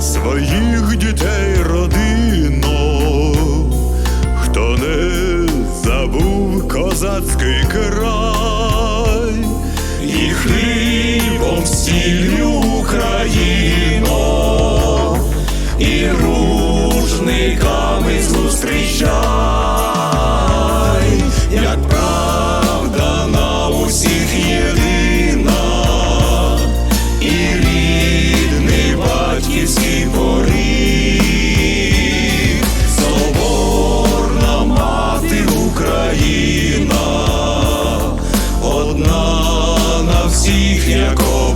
Своїх дітей родину, хто не забув козацький край, дружниками зустрічай, як правда на усіх єдина, і рідний батьківський поріг, соборна мати Україна, одна на всіх якого.